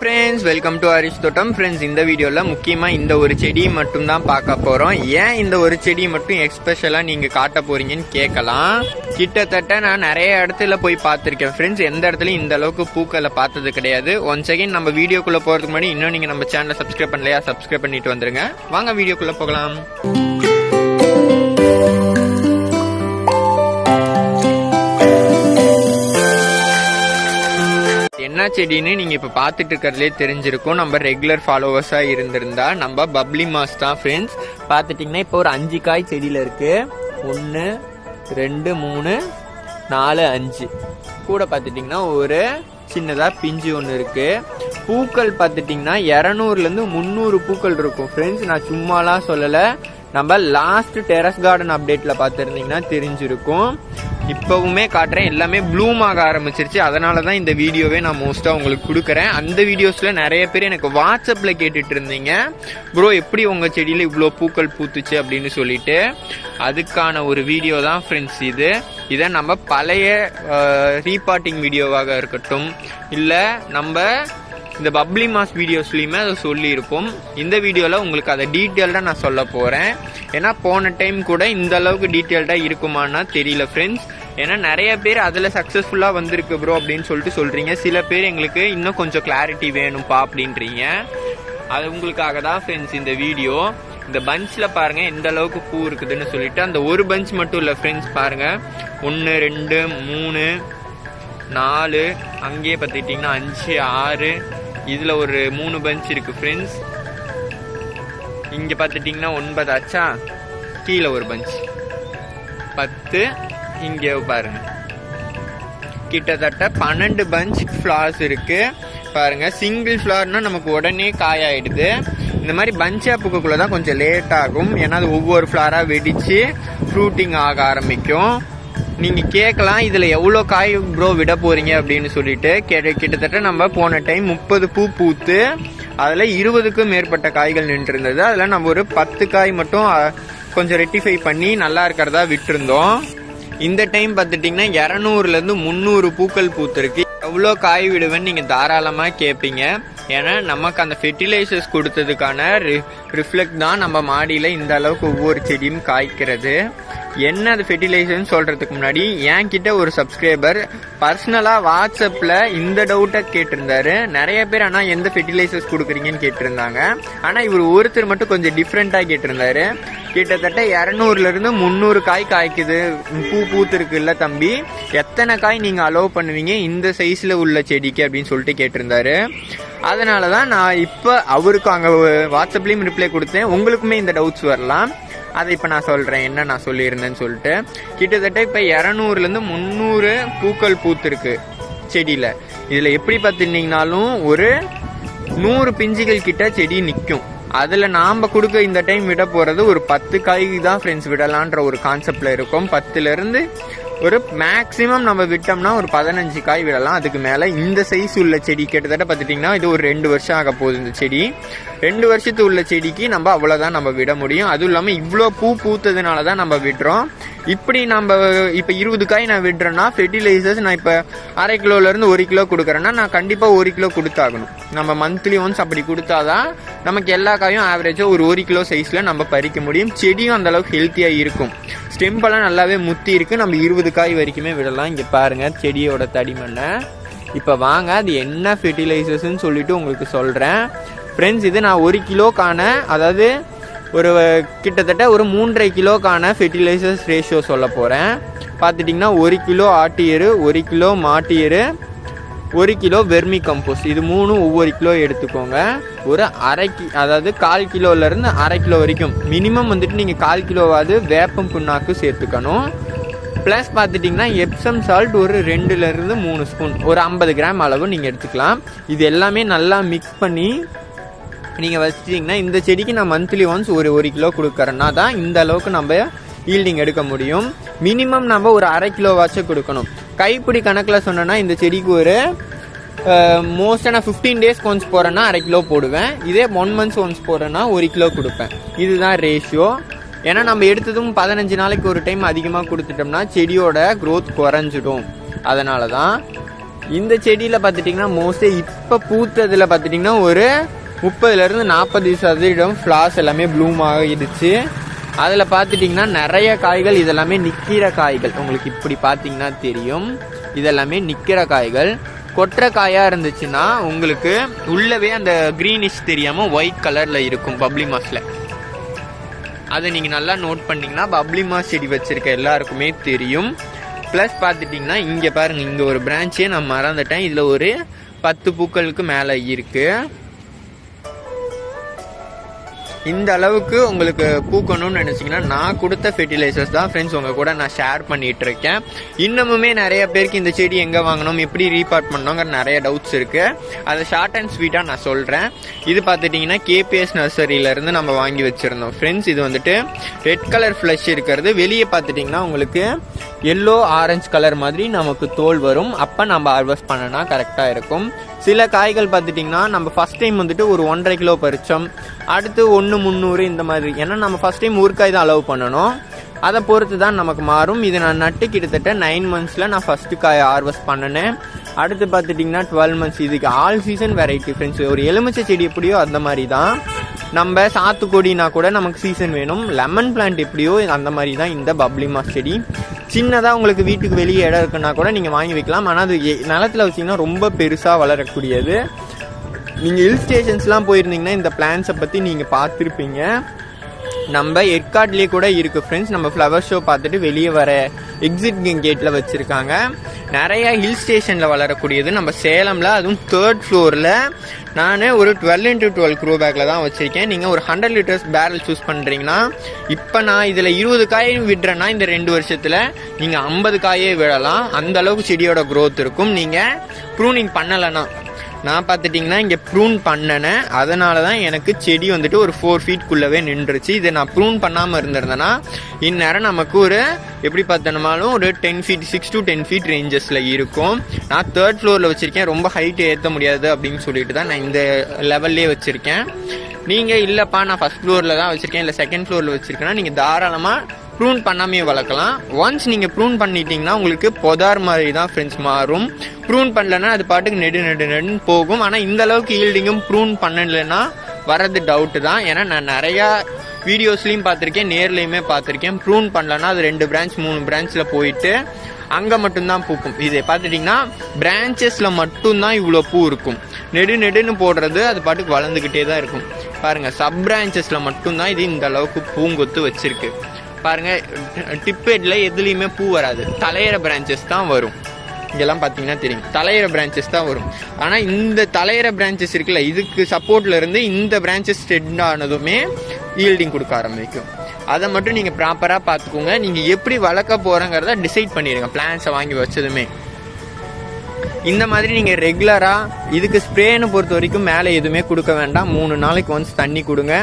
Friends welcome to Harish தோட்டம் friends இந்த வீடியோவில் முக்கியமாக இந்த ஒரு செடி மட்டும் தான் பார்க்க போகிறோம் ஏன் இந்த ஒரு செடி மட்டும் எக்ஸ்பெஷலாக நீங்கள் காட்ட போறீங்கன்னு கேட்கலாம். கிட்டத்தட்ட நான் நிறைய இடத்துல போய் பார்த்துருக்கேன். ஃப்ரெண்ட்ஸ் எந்த இடத்துலையும் இந்த அளவுக்கு பூக்களை பார்த்தது கிடையாது. ஒன் செகண்ட் நம்ம வீடியோக்குள்ளே போகிறதுக்கு முன்னாடி இன்னும் நீங்கள் நம்ம சேனலை சப்ஸ்கிரைப் பண்ணலையா? சப்ஸ்கிரைப் பண்ணிட்டு வந்துருங்க. வாங்க வீடியோக்குள்ளே போகலாம். செடின்னு நீங்கள் இப்போ பார்த்துட்டு இருக்கிறதுலே தெரிஞ்சிருக்கும். நம்ம ரெகுலர் ஃபாலோவர்ஸாக இருந்திருந்தா நம்ம பப்ளி மாஸ் தான் ஃப்ரெண்ட்ஸ் பார்த்துட்டிங்கன்னா இப்போ ஒரு அஞ்சு காய் செடியில் இருக்குது ஒன்று ரெண்டு மூணு நாலு அஞ்சு. கூட பார்த்துட்டிங்கன்னா ஒரு சின்னதாக பிஞ்சு ஒன்று இருக்குது பூக்கள் பார்த்துட்டிங்கன்னா இரநூறுலேருந்து முந்நூறு பூக்கள் இருக்கும் ஃப்ரெண்ட்ஸ் நான் சும்மாலாம் சொல்லலை. நம்ம லாஸ்ட் டெரஸ் கார்டன் அப்டேட்டில் பார்த்துருந்தீங்கன்னா தெரிஞ்சிருக்கும். இப்போவுமே காட்டுறேன் எல்லாமே ப்ளூம் ஆக ஆரம்பிச்சிருச்சு. அதனால தான் இந்த வீடியோவே நான் மோஸ்ட்டாக உங்களுக்கு கொடுக்குறேன். அந்த வீடியோஸில் நிறைய பேர் எனக்கு வாட்ஸ்அப்பில் கேட்டுட்டு இருந்தீங்க. ப்ரோ எப்படி உங்கள் செடியில் இவ்வளோ பூக்கள் பூத்துச்சு? அப்படின்னு சொல்லிட்டு அதுக்கான ஒரு வீடியோ தான் ஃப்ரெண்ட்ஸ் இது. இதை நம்ம பழைய ரீபாட்டிங் வீடியோவாக இருக்கட்டும் இல்லை நம்ம இந்த பப்ளி மாஸ் வீடியோஸ்லையுமே அதை சொல்லியிருப்போம். இந்த வீடியோவில் உங்களுக்கு அதை டீட்டெயில்டாக நான் சொல்ல போகிறேன் ஏன்னா போன டைம் கூட இந்த அளவுக்கு டீட்டெயில்டாக இருக்குமான்னா தெரியல ஃப்ரெண்ட்ஸ் ஏன்னா நிறைய பேர் அதில் சக்ஸஸ்ஃபுல்லாக வந்திருக்கு ப்ரோ அப்படின்னு சொல்லிட்டு சொல்கிறீங்க சில பேர் எங்களுக்கு இன்னும் கொஞ்சம் கிளாரிட்டி வேணும்ப்பா அப்படின்றீங்க. அது உங்களுக்காக தான் ஃப்ரெண்ட்ஸ் இந்த வீடியோ இந்த பஞ்சில் பாருங்கள் எந்த அளவுக்கு பூ இருக்குதுன்னு சொல்லிட்டு அந்த ஒரு பஞ்ச் மட்டும் இல்லை ஃப்ரெண்ட்ஸ் பாருங்கள் ஒன்று ரெண்டு மூணு நாலு அங்கேயே பார்த்துக்கிட்டிங்கன்னா அஞ்சு ஆறு இதில் ஒரு மூணு பஞ்ச் இருக்குது ஃப்ரெண்ட்ஸ் இங்கே பார்த்துட்டிங்கன்னா ஒன்பது. ஆச்சா கீழே ஒரு பஞ்ச் பத்து இங்கே பாருங்க கிட்டத்தட்ட பன்னெண்டு பஞ்ச் ஃப்ளார்ஸ் இருக்கு. பாருங்க சிங்கிள் ஃப்ளார்னா நமக்கு உடனே காயாயிடுது இந்த மாதிரி பஞ்சா பூக்கக்குள்ள தான் கொஞ்சம் லேட் ஆகும். ஏன்னா அது ஒவ்வொரு ஃப்ளாராக வெடித்து ஃப்ரூட்டிங் ஆக ஆரம்பிக்கும். நீங்கள் கேட்கலாம் இதில் எவ்வளோ காய் ப்ரோ விட போகிறீங்க அப்படின்னு சொல்லிட்டு. கேட்ட கிட்டத்தட்ட நம்ம போன டைம் முப்பது பூ பூத்து அதில் இருபதுக்கும் மேற்பட்ட காய்கள் நின்றுருந்தது. அதில் நம்ம ஒரு பத்து காய் மட்டும் கொஞ்சம் ரெட்டிஃபை பண்ணி நல்லா இருக்கிறதா விட்டுருந்தோம். இந்த டைம் பார்த்துட்டிங்கன்னா இரநூறுலேருந்து முந்நூறு பூக்கள் பூத்துருக்கு. எவ்வளோ காய் விடுவேன்னு நீங்கள் தாராளமாக கேட்பீங்க ஏன்னா நமக்கு அந்த ஃபெர்டிலைசர்ஸ் கொடுத்ததுக்கான ரிஃப்ளெக்ட் தான் நம்ம மாடியில் இந்த அளவுக்கு ஒவ்வொரு செடியும் காய்க்கிறது. என்ன அது ஃபெர்டிலைசர்னு சொல்கிறதுக்கு முன்னாடி என் கிட்ட ஒரு சப்ஸ்கிரைபர் பர்சனலாக வாட்ஸ்அப்பில் இந்த டவுட்டை கேட்டிருந்தாரு. நிறைய பேர் ஆனால் எந்த ஃபெர்டிலைசர்ஸ் கொடுக்குறீங்கன்னு கேட்டிருந்தாங்க. ஆனால் இவர் ஒருத்தர் மட்டும் கொஞ்சம் டிஃப்ரெண்ட்டாக கேட்டிருந்தாரு. கிட்டத்தட்ட இரநூறுலேருந்து முந்நூறு காய் காய்க்குது. பூ பூத்துருக்குல்ல தம்பி. எத்தனை காய் நீங்கள் அலோவ் பண்ணுவீங்க? இந்த சைஸில் உள்ள செடிக்கு அப்படின்னு சொல்லிட்டு கேட்டிருந்தாரு. அதனால தான் நான் இப்போ அவருக்கு அங்கே வாட்ஸ்அப்லேயும் ரிப்ளை கொடுத்தேன். உங்களுக்குமே இந்த டவுட்ஸ் வரலாம். அதை இப்போ நான் சொல்கிறேன் என்ன நான் சொல்லியிருந்தேன்னு சொல்லிட்டு. கிட்டத்தட்ட இப்போ இரநூறுலேருந்து முந்நூறு பூக்கள் பூத்திருக்கு செடியில். இதில் எப்படி பார்த்துட்டிங்கனாலும் ஒரு நூறு பிஞ்சுகள் கிட்ட செடி நிற்கும் அதில் நாம் கொடுக்க இந்த டைம் விட போகிறது ஒரு பத்து காய் தான் ஃப்ரெண்ட்ஸ் விடலான்ற ஒரு கான்செப்டில் இருக்கும். பத்துலேருந்து ஒரு மேக்ஸிமம் நம்ம விட்டோம்னா ஒரு பதினஞ்சு காய் விடலாம். அதுக்கு மேலே இந்த சைஸ் உள்ள செடி கிட்டத்தட்ட பார்த்துட்டிங்கன்னா இது ஒரு ரெண்டு வருஷம் ஆக போகுது இந்த செடி. ரெண்டு வருஷத்து உள்ள செடிக்கு நம்ம அவ்வளோதான் நம்ம விட முடியும். அதுவும் இல்லாமல் இவ்வளோ பூ பூத்ததுனால தான் நம்ம விடுறோம். இப்படி நம்ம இப்போ இருபது காய் நான் விடுறேன்னா ஃபெர்டிலைசர்ஸ் நான் இப்போ அரை கிலோலேருந்து ஒரு கிலோ கொடுக்குறேன்னா நான் கண்டிப்பாக ஒரு கிலோ கொடுத்தாகணும். நம்ம மந்த்லி ஒன்ஸ் அப்படி கொடுத்தாதான் நமக்கு எல்லா காயும் ஆவரேஜாக ஒரு ஒரு கிலோ சைஸில் நம்ம பறிக்க முடியும். செடியும் அந்த அளவுக்கு ஹெல்த்தியாக இருக்கும். ஸ்டெம்பெல்லாம் நல்லாவே முத்தி இருக்குது நம்ம இருபது காய் வரைக்குமே விடலாம். இங்கே பாருங்கள் செடியோட தடிமண்ணை இப்போ வாங்க அது என்ன ஃபெர்டிலைசர்ஸ்னு சொல்லிட்டு உங்களுக்கு சொல்கிறேன் ஃப்ரெண்ட்ஸ் இது நான் ஒரு கிலோக்கான அதாவது ஒரு கிட்டத்தட்ட ஒரு மூன்றரை கிலோக்கான ஃபெர்டிலைசர்ஸ் ரேஷியோ சொல்ல போகிறேன் பார்த்துட்டிங்கன்னா ஒரு கிலோ ஆட்டியரு ஒரு கிலோ மாட்டு எரு ஒரு கிலோ வெர்மி கம்போஸ்ட் இது மூணும் ஒவ்வொரு கிலோ எடுத்துக்கோங்க. ஒரு அரை கி அதாவது கால் கிலோலேருந்து அரை கிலோ வரைக்கும். மினிமம் வந்துட்டு நீங்கள் கால் கிலோவாவது வேப்பம் புண்ணாக்கு சேர்த்துக்கணும். ப்ளஸ் பார்த்துட்டிங்கன்னா எப்சம் சால்ட் ஒரு ரெண்டுலேருந்து மூணு ஸ்பூன் ஒரு ஐம்பது கிராம் அளவு நீங்கள் எடுத்துக்கலாம். இது எல்லாமே நல்லா மிக்ஸ் பண்ணி நீங்கள் வச்சிட்டிங்கன்னா இந்த செடிக்கு நான் மந்த்லி ஒன்ஸ் ஒரு ஒரு கிலோ கொடுக்குறேன்னா தான் இந்த அளவுக்கு நம்ம ஈல்டிங் எடுக்க முடியும். மினிமம் நம்ம ஒரு அரை கிலோவாச்சும் கொடுக்கணும். கைப்பிடி கணக்கில் சொன்னோன்னா இந்த செடிக்கு ஒரு மோஸ்ட்டாக நான் ஃபிஃப்டீன் டேஸ்க்கு ஒன்ஸ் போகிறேன்னா அரை கிலோ போடுவேன். இதே ஒன் மந்த்ஸ் ஒன்ஸ் போகிறேன்னா ஒரு கிலோ கொடுப்பேன். இதுதான் ரேஷியோ ஏன்னா நம்ம எடுத்ததும் பதினஞ்சு நாளைக்கு ஒரு டைம் அதிகமாக கொடுத்துட்டோம்னா செடியோட க்ரோத் குறைஞ்சிடும். அதனால தான் இந்த செடியில் பார்த்துட்டிங்கன்னா மோஸ்ட்லி இப்போ பூத்ததில் பார்த்துட்டிங்கன்னா ஒரு முப்பதுலேருந்து நாற்பது சதவீதம் ஃப்ளாஸ் எல்லாமே ப்ளூம் ஆகிடுச்சு. அதில் பார்த்துட்டிங்கன்னா நிறைய காய்கள் இதெல்லாமே நிற்கிற காய்கள். உங்களுக்கு இப்படி பார்த்தீங்கன்னா தெரியும். இதெல்லாமே நிற்கிற காய்கள். கொற்ற காயாக இருந்துச்சுன்னா உங்களுக்கு உள்ளவே அந்த க்ரீனிஷ் தெரியாமல் ஒயிட் கலரில் இருக்கும் பப்ளி மாஸில் அதை நீங்கள் நல்லா நோட் பண்ணிங்கன்னா பப்ளிமா செடி வச்சுருக்க எல்லாருக்குமே தெரியும். ப்ளஸ் பார்த்துட்டிங்கன்னா இங்கே பாருங்கள் இங்கே ஒரு பிரான்ச்சே நான் மறந்துட்டேன். இதில் ஒரு பத்து பூக்களுக்கு மேலே இருக்குது இந்த அளவுக்கு உங்களுக்கு பூக்கணும்னு நினச்சிங்கன்னா நான் கொடுத்த ஃபெர்டிலைசர்ஸ் தான் ஃப்ரெண்ட்ஸ் உங்கள் கூட நான் ஷேர் பண்ணிட்டு இருக்கேன் இன்னமுமே நிறைய பேருக்கு இந்த செடி எங்கே வாங்கணும் எப்படி ரீபார்ட் பண்ணோங்கிற நிறைய டவுட்ஸ் இருக்குது அதை ஷார்ட் அண்ட் ஸ்வீட்டாக நான் சொல்கிறேன் இது பார்த்துட்டிங்கன்னா கேபிஎஸ் நர்சரியிலேருந்து நம்ம வாங்கி வச்சுருந்தோம். ஃப்ரெண்ட்ஸ் இது வந்துட்டு ரெட் கலர் ஃப்ளஷ் இருக்கிறது. வெளியே பார்த்துட்டிங்கன்னா உங்களுக்கு எல்லோ ஆரஞ்சு கலர் மாதிரி நமக்கு தோல் வரும். அப்போ நம்ம ஹார்வெஸ்ட் பண்ணனா கரெக்டாக இருக்கும். சில காய்கள் பார்த்துட்டிங்கன்னா நம்ம ஃபஸ்ட் டைம் வந்துட்டு ஒரு ஒன்றரை கிலோ பறிச்சோம். அடுத்து ஒன்று முந்நூறு இந்த மாதிரி. ஏன்னா நம்ம ஃபஸ்ட் டைம் ஊறுக்காய் தான் அலோவ் பண்ணணும். அதை பொறுத்து தான் நமக்கு மாறும். இது நான் நட்டு கிட்டத்தட்ட நைன் மந்த்ஸில் நான் ஃபஸ்ட்டு காய் ஹார்வெஸ்ட் பண்ணினேன். அடுத்து பார்த்துட்டிங்கன்னா டுவெல் மந்த்ஸ் இதுக்கு ஆல் சீசன் வெரைட்டி ஃப்ரெண்ட்ஸ் ஒரு எலுமிச்சை செடி எப்படியோ அந்த மாதிரி தான் நம்ம சாத்துக்கொடினா கூட நமக்கு சீசன் வேணும். லெமன் பிளான்ட் எப்படியோ அந்த மாதிரி தான் இந்த பப்ளி மாஸ் செடி. சின்னதாக உங்களுக்கு வீட்டுக்கு வெளியே இடம் இருக்குன்னா கூட நீங்கள் வாங்கி வைக்கலாம். ஆனால் அது எ- நிலத்துல வச்சிங்கன்னா ரொம்ப பெருசாக வளரக்கூடியது. நீங்கள் ஹில் ஸ்டேஷன்ஸ்லாம் போயிருந்தீங்கன்னா இந்த பிளான்ஸை பற்றி நீங்கள் பார்த்துருப்பீங்க. நம்ம ஏற்காட்லேயே கூட இருக்குது ஃப்ரெண்ட்ஸ் நம்ம ஃப்ளவர் ஷோ பார்த்துட்டு வெளியே வர எக்ஸிட் கேட்டில் வச்சுருக்காங்க. நிறைய ஹில் ஸ்டேஷனில் வளரக்கூடியது. நம்ம சேலமில் அதுவும் தேர்ட் ஃப்ளோரில் நான் ஒரு டுவெல் இன்ட்டு டுவெல் க்ரோ பேக்கில் தான் வச்சுருக்கேன். நீங்கள் ஒரு ஹண்ட்ரட் லிட்டர்ஸ் பேரல் சூஸ் பண்ணுறீங்கன்னா இப்போ நான் இதில் இருபது காய் விடுறேன்னா இந்த ரெண்டு வருஷத்தில் நீங்கள் ஐம்பது காயே விடலாம். அந்த அளவுக்கு செடியோட க்ரோத் இருக்கும். நீங்கள் ப்ரூனிங் பண்ணலைன்னா நான் பார்த்துட்டிங்கன்னா இங்கே ப்ரூன் பண்ணினேன் அதனால தான் எனக்கு செடி வந்துட்டு ஒரு ஃபோர் ஃபீட்குள்ளவே நின்றுச்சு. இதை நான் ப்ரூன் பண்ணாமல் இருந்திருந்தேன்னா இந்நேரம் நமக்கு ஒரு எப்படி பார்த்தோம்னாலும் ஒரு ten feet six to ten feet ரேஞ்சஸில் இருக்கும். நான் தேர்ட் ஃப்ளோரில் வச்சுருக்கேன். ரொம்ப ஹைட் ஏற்ற முடியாது அப்படின்னு சொல்லிட்டு தான் நான் இந்த லெவல்லே வச்சுருக்கேன். நீங்கள் இல்லைப்பா நான் ஃபஸ்ட் ஃப்ளோரில் தான் வச்சுருக்கேன். இல்லை செகண்ட் ஃப்ளோரில் வச்சுருக்கேன்னா நீங்கள் தாராளமாக ப்ரூன் பண்ணாமே வளர்க்கலாம். ஒன்ஸ் நீங்கள் ப்ரூன் பண்ணிட்டீங்கன்னா உங்களுக்கு பொதார் மாதிரி தான் ஃப்ரெண்ட்ஸ் மாறும். ப்ரூன் பண்ணலன்னா அது பாட்டுக்கு நெடு நெடு நெடுன்னு போகும். ஆனால் இந்த அளவுக்கு ஈல்டிங்கும் ப்ரூன் பண்ணலைன்னா வர்றது டவுட்டு தான். ஏன்னா நான் நிறையா வீடியோஸ்லையும் பார்த்துருக்கேன் நேர்லையுமே பார்த்துருக்கேன். ப்ரூன் பண்ணலன்னா அது ரெண்டு பிரான்ச் மூணு பிரான்ச்சில் போயிட்டு அங்கே மட்டும்தான் பூக்கும். இதை பார்த்துட்டிங்கன்னா பிரான்ச்சஸில் மட்டும்தான் இவ்வளோ பூ இருக்கும். நெடு நெடுன்னு போடுறது அது பாட்டுக்கு வளர்ந்துக்கிட்டே தான் இருக்கும். பாருங்கள் சப் பிரான்ச்சஸில் மட்டும்தான் இது இந்த அளவுக்கு பூங்கொத்து வச்சுருக்கு. பாருங்கள் டிப்பேட்டில் எதுலேயுமே பூ வராது. தலையிற பிரான்ச்சஸ் தான் வரும். இங்கெல்லாம் பார்த்தீங்கன்னா தெரியும். தலையிற பிரான்ச்சஸ் தான் வரும். ஆனால் இந்த தலையிற பிரான்ச்சஸ் இருக்குல்ல இதுக்கு சப்போர்ட்ல இருந்து இந்த பிரான்ச்சஸ் ஸ்டெட் ஆனதுமே ஈல்டிங் கொடுக்க ஆரம்பிக்கும். அதை மட்டும் நீங்கள் ப்ராப்பராக பார்த்துக்கோங்க. நீங்கள் எப்படி வளர்க்க போகிறங்கிறத டிசைட் பண்ணிடுங்க பிளான்ஸை வாங்கி வச்சதுமே. இந்த மாதிரி நீங்கள் ரெகுலராக இதுக்கு ஸ்ப்ரேன்னு பொறுத்த வரைக்கும் மேலே எதுவுமே கொடுக்க வேண்டாம். மூணு நாளைக்கு ஒன்ஸ் தண்ணி கொடுங்க.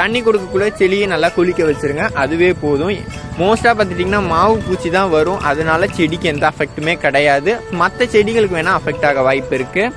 தண்ணி கொடுக்கக்கூட செடியை நல்லா குளிக்க வச்சிருங்க. அதுவே போதும். மோஸ்ட்டாக பார்த்துட்டிங்கன்னா மாவு பூச்சி தான் வரும். அதனால செடிக்கு எந்த அஃபெக்ட்டுமே கிடையாது. மற்ற செடிகளுக்கு வேணால் அஃபெக்ட் ஆக வாய்ப்பு இருக்குது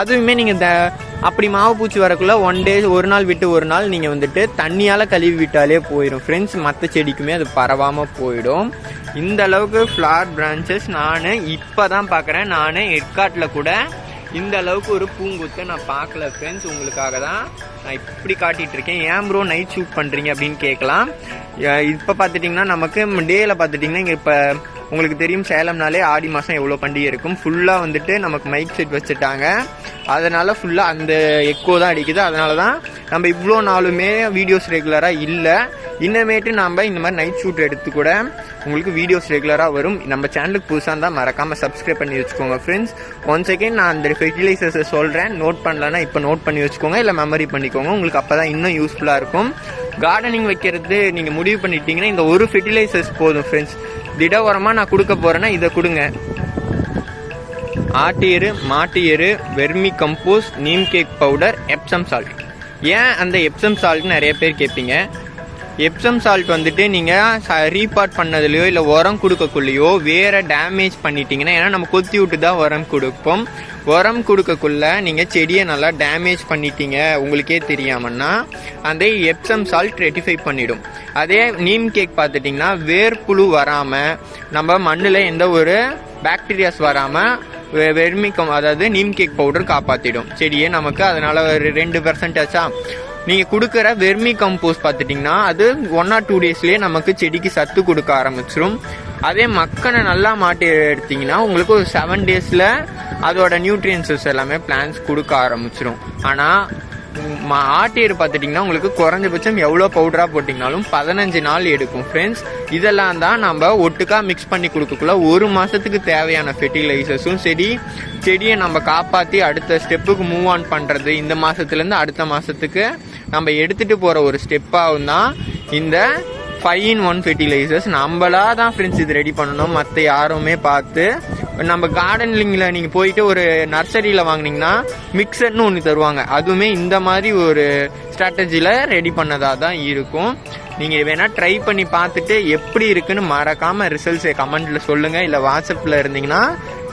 அதுவுமே நீங்கள் த அப்படி மாவு பூச்சி வரக்குள்ள ஒன் டே ஒரு நாள் விட்டு ஒரு நாள் நீங்கள் வந்துட்டு தண்ணியால் கழுவி விட்டாலே போயிடும் ஃப்ரெண்ட்ஸ் மற்ற செடிக்குமே அது பரவாமல் போயிடும். இந்த அளவுக்கு ஃப்ளார் பிரான்ச்சஸ் நான் இப்போ தான் பார்க்குறேன் நான் எட்காட்டில் கூட இந்த அளவுக்கு ஒரு பூங்குத்தை நான் பார்க்கல ஃப்ரெண்ட்ஸ் உங்களுக்காக தான். நான் இப்படி காட்டிட்டு இருக்கேன். ஏன் ப்ரோ நைட் ஷூட் பண்ணுறீங்க அப்படின்னு கேட்கலாம் இப்போ பார்த்துட்டிங்கன்னா நமக்கு டேயில் பார்த்துட்டிங்கன்னா இங்கே இப்போ உங்களுக்கு தெரியும் சேலம்னாலே ஆடி மாதம் எவ்வளோ பண்டிகை இருக்கும். ஃபுல்லாக வந்துட்டு நமக்கு மைக் செட் வச்சுட்டாங்க. அதனால் ஃபுல்லாக அந்த எக்கோ தான் அடிக்குது. அதனால தான் நம்ம இவ்வளோ நாளுமே வீடியோஸ் ரெகுலராக இல்லை. இன்னமேட்டு நம்ம இந்த மாதிரி நைட் ஷூட் எடுத்து கூட உங்களுக்கு வீடியோஸ் ரெகுலராக வரும். நம்ம சேனலுக்கு புதுசாக இருந்தால் மறக்காமல் சப்ஸ்கிரைப் பண்ணி வச்சுக்கோங்க ஃப்ரெண்ட்ஸ் ஒன் செகண்ட் நான் அந்த ஃபெர்டிலைசர்ஸை சொல்கிறேன் நோட் பண்ணலன்னா இப்போ நோட் பண்ணி வச்சுக்கோங்க. இல்லை மெமரி பண்ணிக்கோங்க. உங்களுக்கு அப்போ தான் இன்னும் யூஸ்ஃபுல்லாக இருக்கும். கார்டனிங் வைக்கிறது நீங்கள் முடிவு பண்ணிட்டீங்கன்னா இந்த ஒரு ஃபெர்டிலைசர்ஸ் போதும் ஃப்ரெண்ட்ஸ் திட உரமாக நான் கொடுக்க போகிறேன்னா இதை கொடுங்க. ஆட்டு எரு மாட்டு எரு vermicompost neem cake powder Epsom salt ஏன் அந்த எப்சம் சால்ட் நிறைய பேர் கேட்பீங்க எப்சம் சால்ட் வந்துட்டு நீங்கள் ரீபார்ட் பண்ணதுலையோ இல்லை உரம் கொடுக்கக்குள்ளேயோ வேறு டேமேஜ் பண்ணிட்டீங்கன்னா ஏன்னா நம்ம கொத்தி விட்டு தான் உரம் கொடுப்போம். உரம் கொடுக்கக்குள்ள நீங்கள் செடியை நல்லா டேமேஜ் பண்ணிட்டீங்க உங்களுக்கே தெரியாமன்னா அந்த எப்சம் சால்ட் ரெட்டிஃபை பண்ணிடும். அதே நீம் கேக் பார்த்துட்டிங்கன்னா வேர்ப்புழு வராமல் நம்ம மண்ணில் எந்த ஒரு பாக்டீரியாஸ் வராமல் வெர்மிக்கம் அதாவது நீம் கேக் பவுடர் காப்பாற்றிடும் செடியை நமக்கு அதனால் ஒரு ரெண்டு பெர்சன்டேஜா நீங்கள் கொடுக்குற வெர்மி கம்போஸ் பார்த்துட்டிங்கன்னா அது ஒன் ஆர் டூ டேஸ்லேயே நமக்கு செடிக்கு சத்து கொடுக்க ஆரம்பிச்சிடும் அதே மக்கனை நல்லா மாட்டி எடுத்தீங்கன்னா உங்களுக்கு ஒரு செவன் டேஸில் அதோட நியூட்ரியன்ஸஸ் எல்லாமே பிளான்ஸ் கொடுக்க ஆரம்பிச்சிடும் ஆனால் மா- ஆட்டியர் பார்த்துட்டிங்கன்னா உங்களுக்கு குறைஞ்சபட்சம் எவ்வளோ பவுடராக போட்டிங்கனாலும் பதினஞ்சு நாள் எடுக்கும் ஃப்ரெண்ட்ஸ் இதெல்லாம் தான் நம்ம ஒட்டுக்கா மிக்ஸ் பண்ணி கொடுக்கக்குள்ள ஒரு மாதத்துக்கு தேவையான ஃபெர்டிலைசர்ஸும் சரி செடியை நம்ம காப்பாற்றி அடுத்த ஸ்டெப்புக்கு மூவ் ஆன் பண்ணுறது இந்த மாதத்துலேருந்து அடுத்த மாதத்துக்கு நம்ம எடுத்துகிட்டு போகிற ஒரு ஸ்டெப்பாகவும் தான் இந்த ஃபைவ் இன் ஒன் ஃபெர்டிலைசர்ஸ் நம்மளா தான் ஃப்ரெண்ட்ஸ் இது ரெடி பண்ணணும். மற்ற யாருமே பார்த்து நம்ம கார்டனிங்கில் நீங்கள் போயிட்டு ஒரு நர்சரியில் வாங்குனீங்கன்னா மிக்சர்னு ஒன்று தருவாங்க. அதுவுமே இந்த மாதிரி ஒரு ஸ்ட்ராட்டஜியில் ரெடி பண்ணதாக தான் இருக்கும். நீங்கள் வேணால் ட்ரை பண்ணி பார்த்துட்டு எப்படி இருக்குன்னு மறக்காமல் ரிசல்ட்ஸை கமெண்ட்டில் சொல்லுங்கள் இல்லை வாட்ஸ்அப்பில் இருந்தீங்கன்னா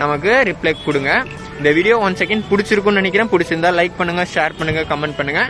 நமக்கு ரிப்ளை கொடுங்க. இந்த வீடியோ ஒன் செகண்ட் பிடிச்சிருக்குன்னு நினைக்கிறேன். பிடிச்சிருந்தா லைக் பண்ணுங்கள் ஷேர் பண்ணுங்கள் கமெண்ட் பண்ணுங்கள்